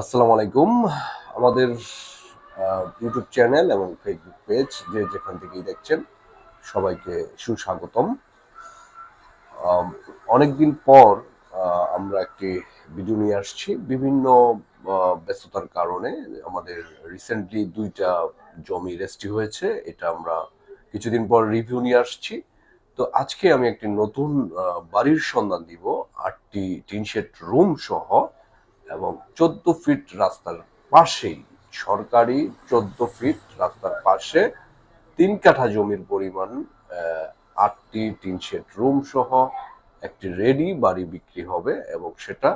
আসসালামু আলাইকুম। আমাদের ইউটিউব চ্যানেল এবং ফেসবুক পেজ যে যেখান থেকেই দেখছেন, সবাইকে সুস্বাগতম। অনেকদিন পর আমরা একটি ভিডিও নিয়ে আসছি। বিভিন্ন ব্যস্ততার কারণে আমাদের রিসেন্টলি দুইটা জমি রেস্টি হয়েছে। এটা আমরা কিছুদিন পর রিভিউ নিয়ে আসছি। তো আজকে আমি একটি নতুন বাড়ির সন্ধান দিব। আটটি টিনশেড রুম সহ এবং চোদ্দ ফিট রাস্তার পাশেই, সরকারি চোদ্দ ফিট রাস্তার পাশে তিন কাঠা জমির পরিমাণ আটটি টিন শেড রুম সহ একটি রেডি বাড়ি বিক্রি হবে এবং সেটা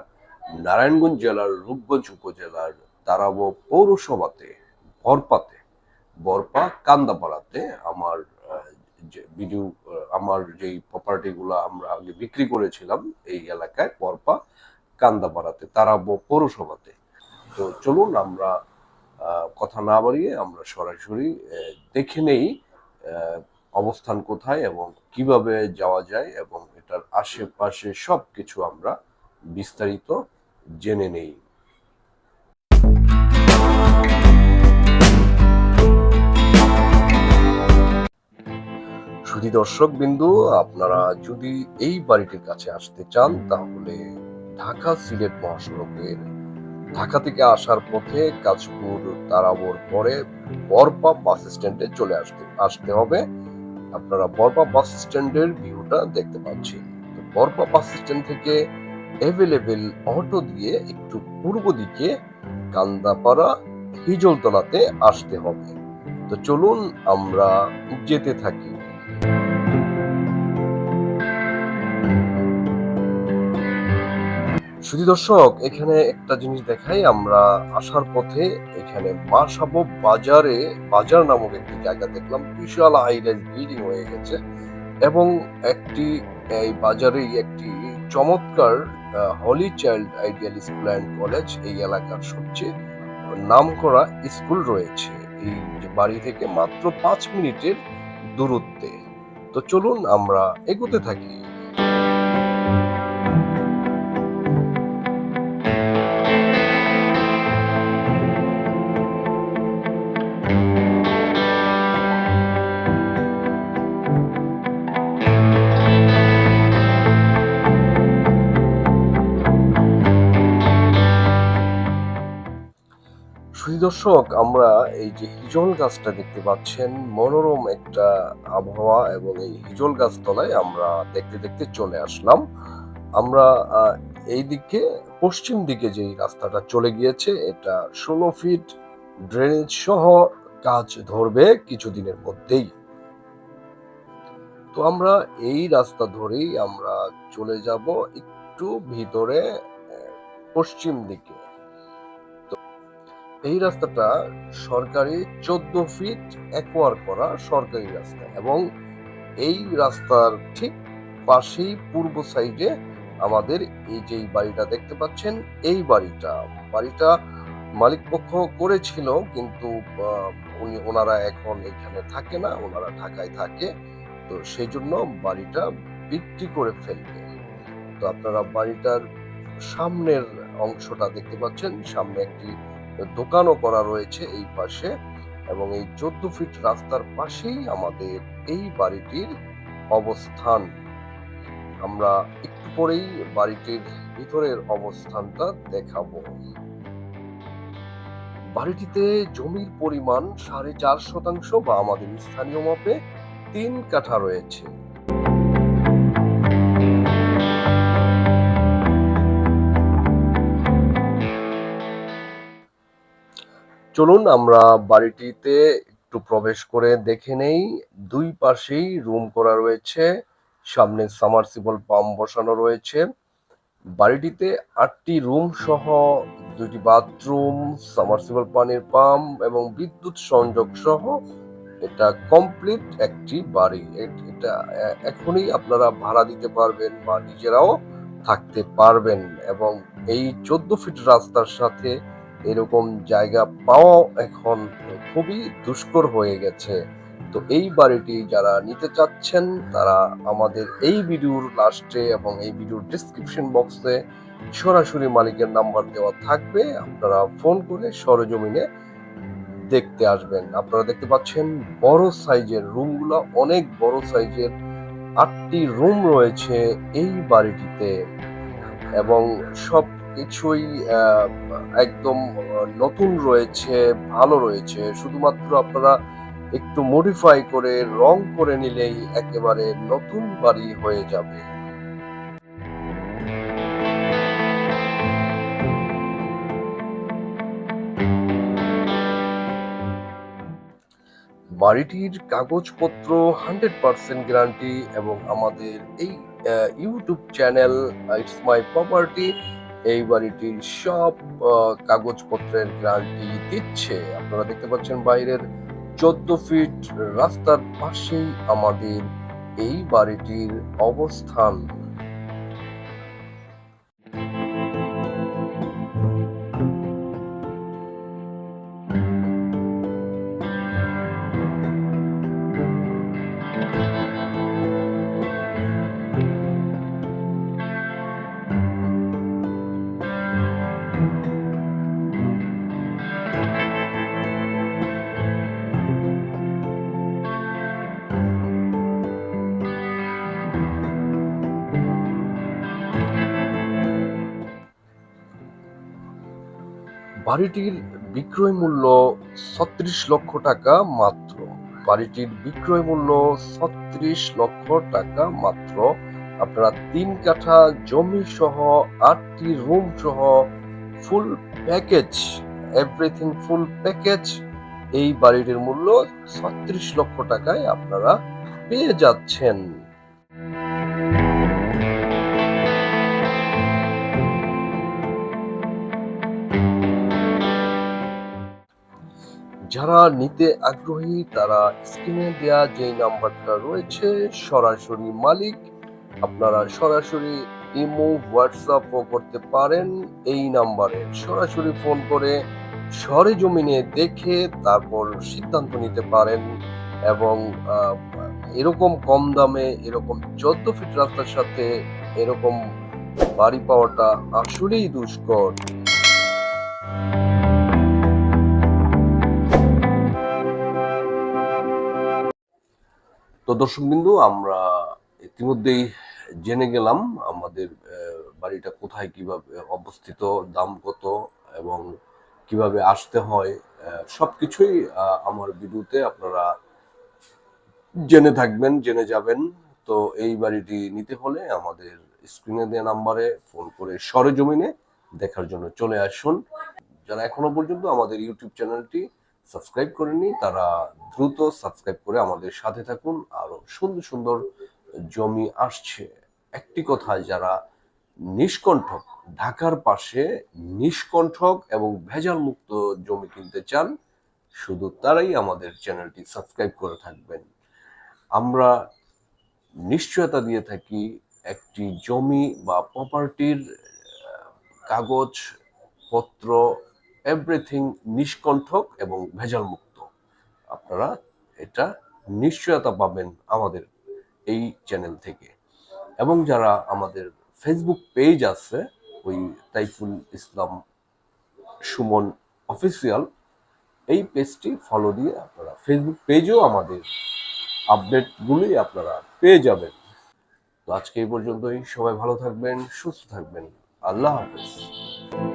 নারায়ণগঞ্জ জেলার রূপগঞ্জ উপজেলার তারাবো পৌরসভাতে, বরপাতে, বরপা কান্দাপাড়াতে আমার ভিডিও আমার যেই প্রপার্টিগুলো আমরা আগে বিক্রি করেছিলাম এই এলাকায়, বরপা কান্দাপাড়াতে, তারাবো পৌরসভাতে। তো চলুন আমরা কথা না বাড়িয়ে আমরা সরাসরি দেখে নেই অবস্থান কোথায় এবং কীভাবে যাওয়া যায় এবং এটার আশেপাশে সব কিছু আমরা বিস্তারিত জেনে নেই। শুধু দর্শক বিন্দু আপনারা যদি এই বাড়িটির কাছে আসতে চান, তাহলে ঢাকা সিলেট মহাসড়কের। ঢাকা থেকে আসার পথে কাজপুর তারাবর পরে বরপা বাস স্ট্যান্ডে চলে আসতে আসতে হবে। আপনারা বরপা বাস স্ট্যান্ডের ভিউটা দেখতে পাচ্ছেন। বরপা বাস স্ট্যান্ড থেকে অ্যাভেলেবেল অটো দিয়ে একটু পূর্ব দিকে কান্দাপাড়া হিজলতলাতে আসতে হবে। তো চলুন আমরা যেতে থাকি। শুধু দর্শক, এখানে একটা জিনিস দেখাই, আমরা আসার পথে এখানে মা সাবো বাজারে, বাজার নামক একটি জায়গা দেখলাম, বিশাল হাইরাইজ বিল্ডিং হয়ে গেছে এবং একটি, এই বাজারেই একটি চমৎকার holy child ideal school and college এই এলাকার সবচেয়ে নাম করা স্কুল রয়েছে। এই বাড়ি থেকে মাত্র পাঁচ মিনিটের দূরত্বে। তো চলুন আমরা এগোতে থাকি। দর্শক, আমরা এই যে হিজল গাছটা দেখতে পাচ্ছেন, মনোরম একটা আবহাওয়া এবং এই হিজল গাছ তলায় আমরা দেখতে দেখতে চলে আসলাম। আমরা এই দিকে পশ্চিম দিকে যে রাস্তাটা চলে গিয়েছে, এটা ষোলো ফিট ড্রেনেজ সহ কাজ ধরবে কিছুদিনের মধ্যেই। তো আমরা এই রাস্তা ধরেই আমরা চলে যাব একটু ভিতরে পশ্চিম দিকে। এই রাস্তাটা সরকারি চোদ্দ ফিট একোয়ার করা সরকারি রাস্তা এবং এই রাস্তার ঠিক পাশেই পূর্ব সাইডে আমাদের এই যে বাড়িটা দেখতে পাচ্ছেন, এই বাড়িটা। বাড়িটা মালিক পক্ষ করেছিল, কিন্তু উনি, ওনারা এখন এখানে থাকে না, ওনারা ঢাকায় থাকে। তো সেই জন্য বাড়িটা বিক্রি করে ফেলবে। তো আপনারা বাড়িটার সামনের অংশটা দেখতে পাচ্ছেন, সামনে একটি দোকানও করা রয়েছে এই পাশে এবং এই চোদ্দ ফিট রাস্তার পাশেই আমাদের এই বাড়িটির অবস্থান। আমরা একটু পরেই বাড়িটির ভিতরের অবস্থানটা দেখাবো। বাড়িটিতে জমির পরিমাণ সাড়ে চার শতাংশ বা আমাদের স্থানীয় মাপে তিন কাঠা রয়েছে। চলুন আমরা বাড়িটিতে একটু প্রবেশ করে দেখে নেই। দুই পাশেই রুম করা রয়েছে, সামনে সামারসিবল পাম্প বসানো রয়েছে। বাড়িটিতে আটটি রুম সহ দুটি বাথরুম সামারসিবল পানির পাম্প এবং বিদ্যুৎ সংযোগ সহ এটা কমপ্লিট একটি বাড়ি। এটা এখনই আপনারা ভাড়া দিতে পারবেন বা নিজেরাও থাকতে পারবেন এবং এই চোদ্দ ফিট রাস্তার সাথে এরকম জায়গা পাওয়া এখন খুবই দুষ্কর হয়ে গেছে। তো এই বাড়িটি যারা নিতে চাচ্ছেন, তারা আমাদের এই ভিডিওর লাস্টে এবং এই ভিডিওর ডিসক্রিপশন বক্সে সরাসরি মালিকের নাম্বার দেওয়া থাকবে। আপনারা ফোন করে সরজমিনে দেখতে আসবেন। আপনারা দেখতে পাচ্ছেন বড় সাইজের রুমগুলো অনেক বড় সাইজের আটটি রুম রয়েছে এই বাড়িটিতে এবং সব কিছুই একদম নতুন রয়েছে, ভালো রয়েছে। শুধুমাত্র আপনারা একটু মডিফাই করে, রং করে নিলেই একেবারে নতুন বাড়ি হয়ে যাবে। বাড়িটির কাগজপত্র হান্ড্রেড পার্সেন্ট গ্যারান্টি এবং আমাদের এই YouTube channel it's my property এই বাড়িটির সব কাগজপত্রের গ্যারান্টি দিচ্ছে। আপনারা দেখতে পাচ্ছেন বাইরের চোদ্দ ফিট রাস্তার পাশেই আমাদের এই বাড়িটির অবস্থান। বাড়িটির বিক্রয় মূল্য ছত্রিশ লক্ষ টাকা মাত্র। বাড়িটির বিক্রয় মূল্য ছত্রিশ লক্ষ টাকা মাত্র। আপনারা তিন কাঠা জমি সহ, আটটি রুম সহ full package everything full package এই বাড়িটির মূল্য ছত্রিশ লক্ষ টাকায় আপনারা পেয়ে যাচ্ছেন। যারা নিতে আগ্রহী, তারা স্ক্রিনে দেয়া যে নাম্বারটা রয়েছে, সরাসরি মালিক, আপনারা সরাসরি ইমো, হোয়াটসঅ্যাপও করতে পারেন এই নাম্বারে। সরাসরি ফোন করে সরেজমিনে দেখে তারপর সিদ্ধান্ত নিতে পারেন এবং এরকম কম দামে, এরকম চোদ্দ ফিট রাস্তার সাথে এরকম বাড়ি পাওয়াটা আসলেই দুষ্কর। তো দর্শকবিন্দু আমরা ইতিমধ্যেই জেনে গেলাম আমাদের বাড়িটা কোথায়, কীভাবে অবস্থিত, দাম কত এবং কীভাবে আসতে হয় সবকিছুই আমার ভিডিওতে আপনারা জেনে থাকবেন, জেনে যাবেন। তো এই বাড়িটি নিতে হলে আমাদের স্ক্রিনে দেওয়া নাম্বারে ফোন করে সরেজমিনে দেখার জন্য চলে আসুন। যারা এখনও পর্যন্ত আমাদের ইউটিউব চ্যানেলটি সাবস্ক্রাইব করেনি তারা দ্রুত সাবস্ক্রাইব করে আমাদের সাথে থাকুন। আরও সুন্দর সুন্দর জমি আসছে। একটি কথায় যারা নিষ্কণ্ঠক, ঢাকার পাশে নিষ্কণ্ঠক এবং ভেজাল মুক্ত জমি কিনতে চান, শুধু তারাই আমাদের চ্যানেলটি সাবস্ক্রাইব করে থাকবেন। আমরা নিশ্চয়তা দিয়ে থাকি, একটি জমি বা প্রপার্টির কাগজ, পত্র এভরিথিং নিষ্কণ্ঠক এবং ভেজাল মুক্ত আপনারা এটা নিশ্চয়তা পাবেন আমাদের এই চ্যানেল থেকে। এবং যারা আমাদের ফেসবুক পেজ আছে, ওই তাইফুল ইসলাম সুমন অফিসিয়াল এই পেজটি ফলো দিয়ে আপনারা ফেসবুক পেজেও আমাদের আপডেটগুলি আপনারা পেয়ে যাবেন। তো আজকে এই পর্যন্তই। সবাই ভালো থাকবেন, সুস্থ থাকবেন। আল্লাহ হাফেজ।